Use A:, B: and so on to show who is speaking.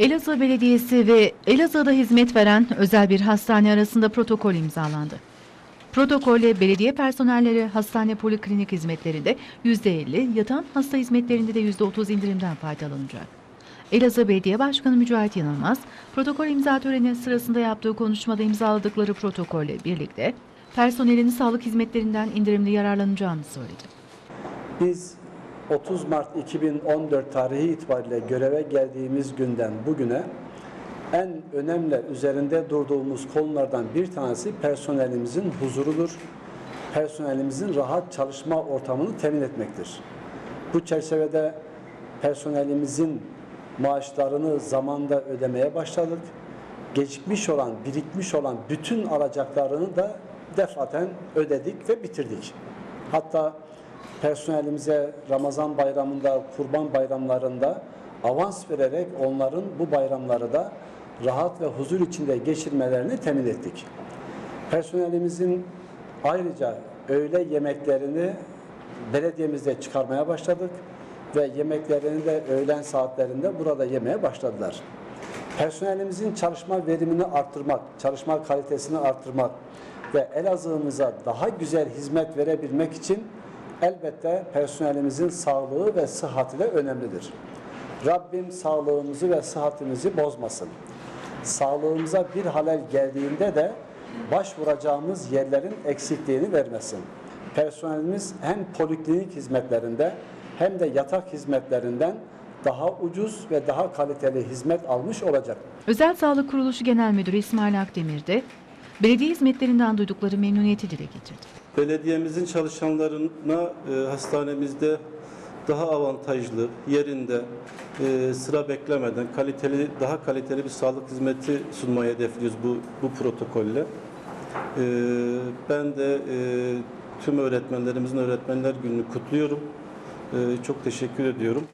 A: Elazığ Belediyesi ve Elazığ'da hizmet veren özel bir hastane arasında protokol imzalandı. Protokolle belediye personelleri hastane poliklinik hizmetlerinde %50, yatan hasta hizmetlerinde de %30 indirimden faydalanacak. Elazığ Belediye Başkanı Mücahit Yanılmaz, protokol imza töreni sırasında yaptığı konuşmada imzaladıkları protokolle birlikte personelin sağlık hizmetlerinden indirimli yararlanacağını söyledi.
B: Biz 30 Mart 2014 tarihi itibariyle göreve geldiğimiz günden bugüne en önemli üzerinde durduğumuz konulardan bir tanesi personelimizin huzurudur. Personelimizin rahat çalışma ortamını temin etmektir. Bu çerçevede personelimizin maaşlarını zamanda ödemeye başladık. Gecikmiş olan, birikmiş olan bütün alacaklarını da defaten ödedik ve bitirdik. Hatta personelimize Ramazan bayramında, kurban bayramlarında avans vererek onların bu bayramları da rahat ve huzur içinde geçirmelerini temin ettik. Personelimizin ayrıca öğle yemeklerini belediyemizde çıkarmaya başladık ve yemeklerini de öğlen saatlerinde burada yemeye başladılar. Personelimizin çalışma verimini arttırmak, çalışma kalitesini arttırmak ve Elazığ'ımıza daha güzel hizmet verebilmek için elbette personelimizin sağlığı ve sıhhati de önemlidir. Rabbim sağlığımızı ve sıhhatimizi bozmasın. Sağlığımıza bir halel geldiğinde de başvuracağımız yerlerin eksikliğini vermesin. Personelimiz hem poliklinik hizmetlerinde hem de yatak hizmetlerinden daha ucuz ve daha kaliteli hizmet almış olacak.
A: Özel Sağlık Kuruluşu Genel Müdürü İsmail Akdemir de belediye hizmetlerinden duydukları memnuniyeti dile getirdi.
C: Belediyemizin çalışanlarına e, hastanemizde daha avantajlı, yerinde, e, sıra beklemeden kaliteli, daha kaliteli bir sağlık hizmeti sunmayı hedefliyoruz bu, bu protokolle. E, ben de e, tüm öğretmenlerimizin Öğretmenler Günü'nü kutluyorum. E, çok teşekkür ediyorum.